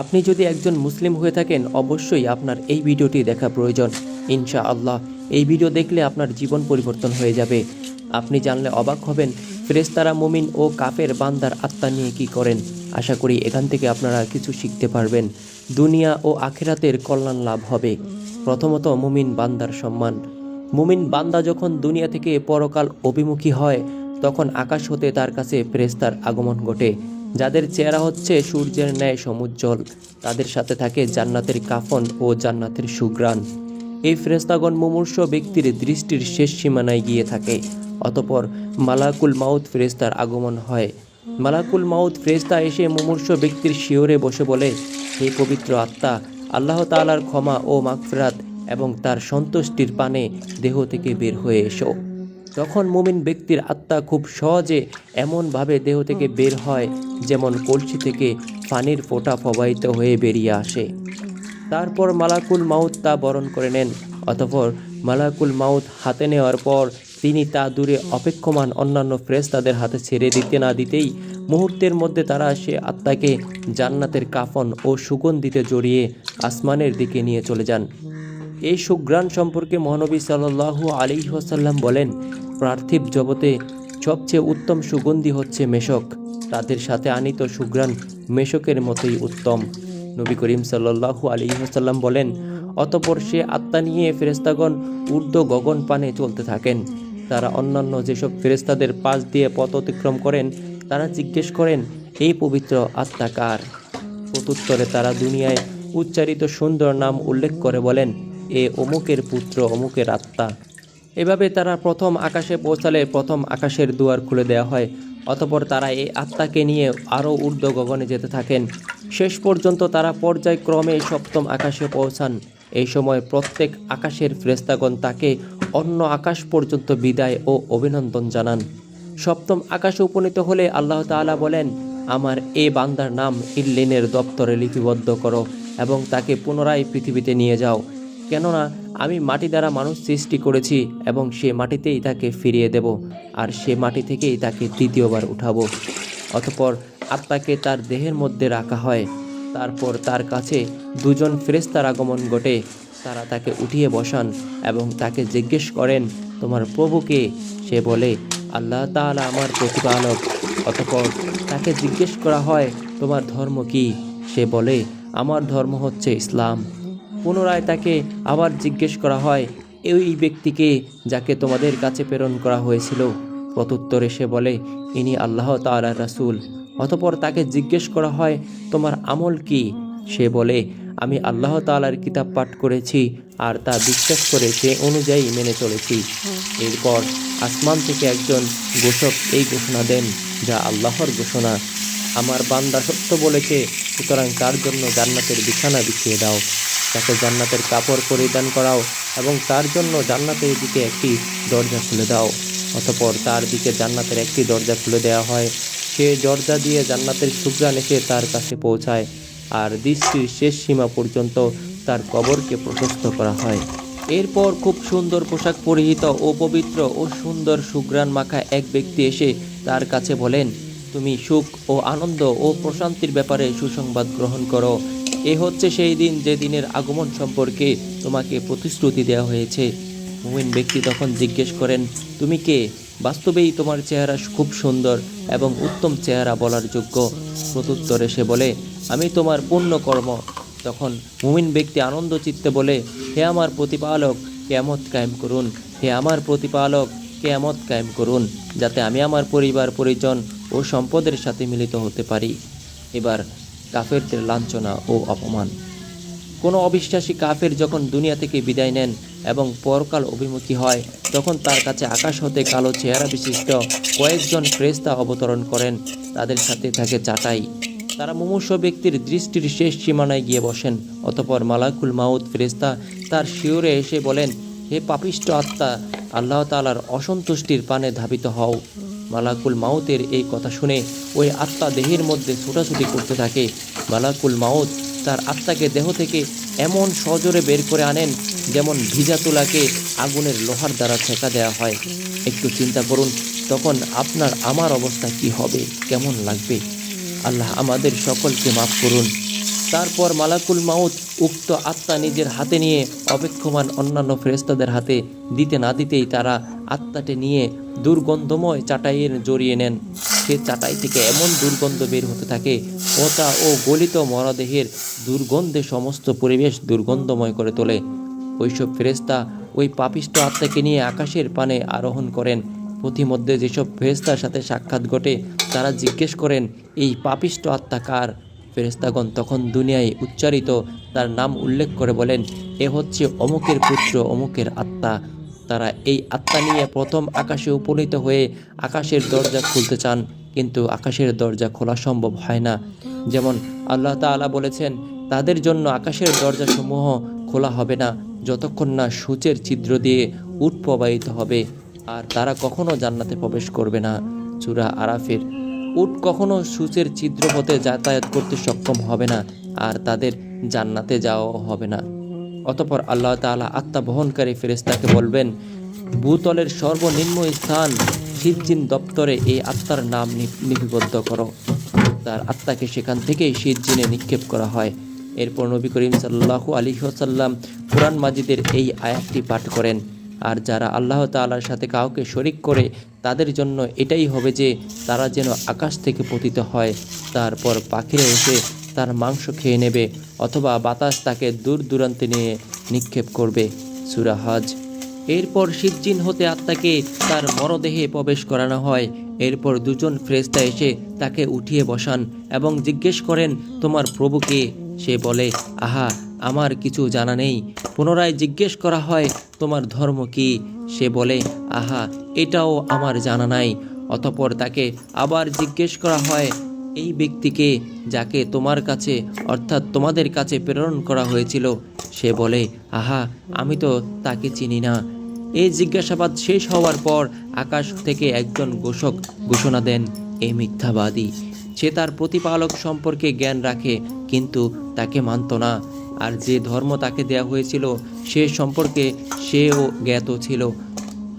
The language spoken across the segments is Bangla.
আপনি যদি একজন মুসলিম হয়ে থাকেন, অবশ্যই আপনার এই ভিডিওটি দেখা প্রয়োজন। ইনশা আল্লাহ এই ভিডিও দেখলে আপনার জীবন পরিবর্তন হয়ে যাবে। আপনি জানলে অবাক হবেন ফেরেস্তারা মুমিন ও কাফের বান্দার আত্মা নিয়ে কি করেন। আশা করি এখান থেকে আপনারা কিছু শিখতে পারবেন। দুনিয়া ও আখেরাতের কল্যাণ লাভ হবে। প্রথমত মুমিন বান্দার সম্মান। মুমিন বান্দা যখন দুনিয়া থেকে পরকাল অভিমুখী হয়, তখন আকাশ হতে তার কাছে ফেরেস্তার আগমন ঘটে। যাদের চেহারা হচ্ছে সূর্যের ন্যায় সমুজ্জ্বল, তাদের সাথে থাকে জান্নাতের কাফন ও জান্নাতের সুগ্রাণ এই ফেরেস্তাগণ মুমূর্ষ ব্যক্তির দৃষ্টির শেষ সীমানায় গিয়ে থাকে, অতপর মালাকুল মাউত ফেরেস্তার আগমন হয়। মালাকুল মাউত ফেরেস্তা এসে মুমূর্ষ ব্যক্তির শিওরে বসে বলে, হে পবিত্র আত্মা, আল্লাহ তাআলার ক্ষমা ও মাগফিরাত এবং তার সন্তুষ্টির পানে দেহ থেকে বের হয়ে এসো। তখন মুমিন ব্যক্তির আত্মা খুব সহজে এমনভাবে দেহ থেকে বের হয়, যেমন কলসি থেকে পানির ফোঁটা প্রবাহিত হয়ে বেরিয়ে আসে। তারপর মালাকুল মাউত তা বরণ করে নেন, অতঃপর মালাকুল মাউত হাতে নেওয়ার পর তিনি তা দূরে অপেক্ষমান অন্যান্য ফ্রেশ তাদের হাতে ছেড়ে দিতে না দিতেই মুহূর্তের মধ্যে তারা সে আত্মাকে জান্নাতের কাফন ও সুগন্ধিতে জড়িয়ে আসমানের দিকে নিয়ে চলে যান। এই সুগ্রাণ সম্পর্কে মহানবী সাল্লাল্লাহু আলী ওসাল্লাম বলেন পার্থিব জগতে সবচেয়ে উত্তম সুগন্ধি হচ্ছে মেশক। তাদের সাথে আনিত সুগ্রাণ মেশকের মতোই উত্তম। নবী করিম সাল্লাল্লাহু আলী ওসাল্লাম বলেন, অতপর সে আত্মা নিয়ে ফেরেস্তাগণ ঊর্ধ্ব গগন পানে চলতে থাকেন। তারা অন্যান্য যেসব ফেরেস্তাদের পাশ দিয়ে পথ অতিক্রম করেন, তারা জিজ্ঞেস করেন, এই পবিত্র আত্মা কার? প্রত্যুত্তরে তারা দুনিয়ায় উচ্চারিত সুন্দর নাম উল্লেখ করে বলেন, এ অমুকের পুত্র, অমুকের আত্মা। এভাবে তারা প্রথম আকাশে পৌঁছালে প্রথম আকাশের দুয়ার খুলে দেওয়া হয়। অতপর তারা এই আত্মাকে নিয়ে আরও ঊর্ধ্ব গগনে যেতে থাকেন। শেষ পর্যন্ত তারা পর্যায়ক্রমে সপ্তম আকাশে পৌঁছান। এই সময় প্রত্যেক আকাশের ফ্রেস্তাগণ তাকে অন্য আকাশ পর্যন্ত বিদায় ও অভিনন্দন জানান। সপ্তম আকাশে উপনীত হলে আল্লাহ তাআলা বলেন, আমার এ বান্দার নাম ইল্লিনের দপ্তরে লিপিবদ্ধ করো এবং তাকে পুনরায় পৃথিবীতে নিয়ে যাও। কেননা আমি মাটি দ্বারা মানুষ সৃষ্টি করেছি এবং সে মাটিতেই তাকে ফিরিয়ে দেব, আর সে মাটি থেকেই তাকে তৃতীয়বার উঠাবো। অতপর আত্মাকে তার দেহের মধ্যে রাখা হয়। তারপর তার কাছে দুজন ফেরেস্তার আগমন ঘটে। তারা তাকে উঠিয়ে বসান এবং তাকে জিজ্ঞেস করেন, তোমার প্রভুকে সে বলে, আল্লাহ তাআলা আমার প্রতিপালক। অতপর তাকে জিজ্ঞেস করা হয়, তোমার ধর্ম কি? সে বলে, আমার ধর্ম হচ্ছে ইসলাম। পুনরায় তাকে আবার জিজ্ঞেস করা হয়, এই ব্যক্তিকে যাকে তোমাদের কাছে প্রেরণ করা হয়েছিল? প্রত্যুত্তরে সে বলে, ইনি আল্লাহ তাআলা রাসূল। অতপর তাকে জিজ্ঞেস করা হয়, তোমার আমল কি? সে বলে, আমি আল্লাহ তাআলার কিতাব পাঠ করেছি আর তা বিশ্বাস করে সে অনুযায়ী মেনে চলেছি। এরপর আসমান থেকে একজন ঘোষক এই ঘোষণা দেন, যা আল্লাহর ঘোষণা। আমার বান্দা সত্য বলেছে, সুতরাং তার জন্য জান্নাতের বিছানা বিছিয়ে দাও। তাকে জান্নাতের কাপড় পরিধান করাও এবং তার জন্য জান্নাতের দিকে একটি দরজা খুলে দাও। অতপর তার দিকে জান্নাতের একটি দরজা খুলে দেওয়া হয়। সে দরজা দিয়ে জান্নাতের সুগ্রাণ এসে তার কাছে পৌঁছায় আর দৃষ্টির শেষ সীমা পর্যন্ত তার কবরকে প্রশস্ত করা হয়। এরপর খুব সুন্দর পোশাক পরিহিত ও পবিত্র ও সুন্দর সুগ্রাণ মাখা এক ব্যক্তি এসে তার কাছে বলেন, তুমি সুখ ও আনন্দ ও প্রশান্তির ব্যাপারে সুসংবাদ গ্রহণ করো। এ হচ্ছে সেই দিন যে দিনের আগমন সম্পর্কে তোমাকে প্রতিশ্রুতি দেওয়া হয়েছে। মুমিন ব্যক্তি তখন জিজ্ঞেস করেন, তুমি কে? বাস্তবেই তোমার চেহারা খুব সুন্দর এবং উত্তম চেহারা বলার যোগ্য। প্রত্যুত্তরে সে বলে, আমি তোমার পূর্ণ কর্ম তখন মুমিন ব্যক্তি আনন্দ চিত্তে বলে, হে আমার প্রতিপালক, কেয়ামত কায়েম করুন। হে আমার প্রতিপালক, কেয়ামত কায়েম করুন, যাতে আমি আমার পরিবার, পরিজন ও সম্পদের সাথে মিলিত হতে পারি। এবার কাফেরদের লাঞ্ছনা ও অপমান। কোনো অবিশ্বাসী কাফের যখন দুনিয়া থেকে বিদায় নেন এবং পরকাল অভিমুখী হয়, তখন তার কাছে আকাশ হতে কালো চেহারা বিশিষ্ট কয়েকজন ফ্রেস্তা অবতরণ করেন। তাদের সাথে থাকে চাটাই। তারা মুমূর্ষ ব্যক্তির দৃষ্টির শেষ সীমানায় গিয়ে বসেন। অতপর মালাকুল মাউদ ফেরেস্তা তার শিওরে এসে বলেন, হে পাপিষ্ট আত্মা, আল্লাহ তালার অসন্তুষ্টির পানে ধাবিত হও। মালাকুল মাউতের এই কথা শুনে ওই আত্মা দেহের মধ্যে ছোটাছুটি করতে থাকে। মালাকুল মাউত তার আত্মাকে দেহ থেকে এমন সজোরে বের করে আনেন যেমন ভিজা তুলাকে আগুনের লোহার দ্বারা ছেঁকা দেওয়া হয়। একটু চিন্তা করুন, তখন আপনার আমার অবস্থা কি হবে? কেমন লাগবে? আল্লাহ আমাদের সকলকে মাফ করুন। তারপর মালাকুল মাউত উক্ত আত্মা নিজের হাতে নিয়ে অপেক্ষমান অন্যান্য ফেরেস্তাদের হাতে দিতে না দিতেই তারা আত্মাটি নিয়ে দুর্গন্ধময় চাটাইয়ের জড়িয়ে নেন। সে চাটাই থেকে এমন দুর্গন্ধ বের হতে থাকে, পচা ও গলিত মরদেহের দুর্গন্ধে সমস্ত পরিবেশ দুর্গন্ধময় করে তোলে। ওইসব ফেরেস্তা ওই পাপিষ্ট আত্মাকে নিয়ে আকাশের পানে আরোহণ করেন। পথিমধ্যে যেসব ফেরেস্তার সাথে সাক্ষাৎ ঘটে, তারা জিজ্ঞেস করেন, এই পাপিষ্ট আত্মা কার? ফেরেস্তাগণ তখন দুনিয়ায় উচ্চারিত তার নাম উল্লেখ করে বলেন, এ হচ্ছে অমুকের পুত্র, অমুকের আত্মা। তারা এই আত্মা নিয়ে প্রথম আকাশে উপনীত হয়ে আকাশের দরজা খুলতে চান, কিন্তু আকাশের দরজা খোলা সম্ভব হয় না। যেমন আল্লাহ তাআলা বলেছেন, তাদের জন্য আকাশের দরজাসমূহ খোলা হবে না, যতক্ষণ না সূচের ছিদ্র দিয়ে উট প্রবাহিত হবে, আর তারা কখনো জান্নাতে প্রবেশ করবে না। চূড়া আরাফের উট কখনো সূচের ছিদ্র পথে যাতায়াত করতে সক্ষম হবে না, আর তাদের জান্নাতে যাওয়াও হবে না। অতপর আল্লাহ তাআলা আত্মা বহনকারী ফেরেস্তাকে বলবেন, ভূতলের সর্বনিম্ন স্থান সিজ্জিন দপ্তরে এই আত্মার নাম লিপিবদ্ধ করো। তার আত্মাকে সেখান থেকেই সিজ্জিনে নিক্ষেপ করা হয়। এরপর নবী করিম সাল্লাহু আলী সাল্লাম কোরআন মাজিদের এই আয়াতটি পাঠ করেন। আর যারা আল্লাহ তাআলার সাথে কাউকে শরিক করে, তাদের জন্য এটাই হবে যে তারা যেন আকাশ থেকে পতিত হয়, তারপর পাখিরা এসে তার মাংস খেয়ে নেবে অথবা বাতাস তাকে দূর দূরান্তে নিয়ে নিক্ষেপ করবে। সুরা হজ। এরপর সিজ্জিন হতে আত্মাকে তার মরদেহে প্রবেশ করানো হয়। এরপর দুজন ফ্রেস্তা এসে তাকে উঠিয়ে বসান এবং জিজ্ঞেস করেন, তোমার প্রভুকে সে বলে, আহা আমার কিছু জানা নেই। পুনরায় জিজ্ঞেস করা হয়, তোমার ধর্ম কি? সে বলে, আহা, এটাও আমার জানা নাই। অতপর তাকে আবার জিজ্ঞেস করা হয়, এই ব্যক্তিকে যাকে তোমার কাছে, অর্থাৎ তোমাদের কাছে প্রেরণ করা হয়েছিল? সে বলে, আহা, আমি তো তাকে চিনি না। এই জিজ্ঞাসাবাদ শেষ হওয়ার পর আকাশ থেকে একজন ঘোষক ঘোষণা দেন এই মিথ্যাবাদী। সে তার প্রতিপালক সম্পর্কে জ্ঞান রাখে, কিন্তু তাকে মানত না। আর যে ধর্ম তাকে দেয়া হয়েছিল, সে সম্পর্কে সেও জ্ঞাত ছিল।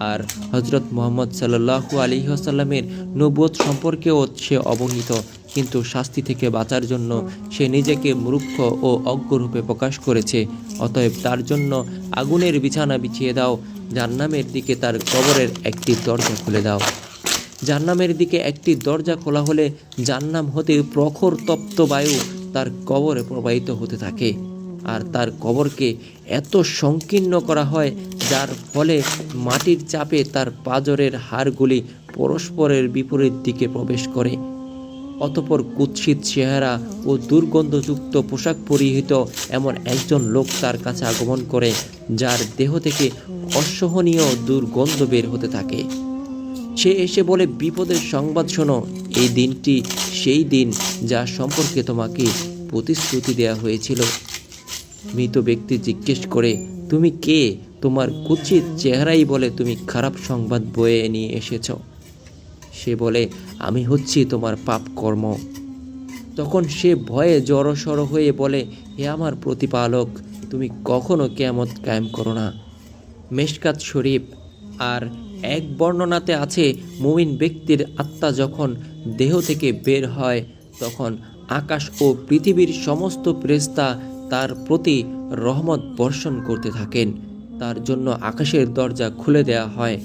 আর হজরত মোহাম্মদ সাল্লাহু আলী আসাল্লামের নবুয়ত সম্পর্কেও সে অবহিত। কিন্তু শাস্তি থেকে বাঁচার জন্য সে নিজেকে মূর্খ ও অজ্ঞরূপে প্রকাশ করেছে। অতএব তার জন্য আগুনের বিছানা বিছিয়ে দাও জান্নামের দিকে তার কবরের একটি দরজা খুলে দাও। জান্নামের দিকে একটি দরজা খোলা হলে জান্নাম হতে প্রখর তপ্ত বায়ু তার কবরে প্রবাহিত হতে থাকে। আর তার কবরকে এত সংকীর্ণ করা হয়, যার ফলে মাটির চাপে তার পাজরের হাড়গুলি পরস্পরের বিপরীত দিকে প্রবেশ করে। অতপর কুৎসিত চেহারা ও দুর্গন্ধযুক্ত পোশাক পরিহিত এমন একজন লোক তার কাছে আগমন করে, যার দেহ থেকে অসহনীয় দুর্গন্ধ বের হতে থাকে। সে এসে বলে, বিপদের সংবাদ শোনো, এই দিনটি সেই দিন যা সম্পর্কে তোমাকে প্রতিশ্রুতি দেওয়া হয়েছিল। মৃত ব্যক্তি জিজ্ঞেস করে, তুমি কে? তোমার কুচিত চেহারাই বলে তুমি খারাপ সংবাদ বয়ে নিয়ে এসেছ। সে বলে, আমি হচ্ছি তোমার পাপ কর্ম। তখন সে ভয়ে জড়সড় হয়ে বলে, হে আমার প্রতিপালক, তুমি কখনো কেয়ামত কায়েম করো না। মেশকাত শরীফ, আর এক বর্ণনাতে আছে, মুমিন ব্যক্তির আত্মা যখন দেহ থেকে বের হয়, তখন আকাশ ও পৃথিবীর সমস্ত প্রেস্তা তার প্রতি রহমত বর্ষণ করতে থাকেন। তার জন্য আকাশের দরজা খুলে দেয়া হয়।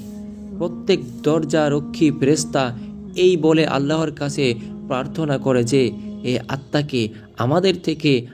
প্রত্যেক দরজা রক্ষী ফেরেস্তা এই বলে আল্লাহর কাছে প্রার্থনা করে যে এ আত্মাকে আমাদের থেকে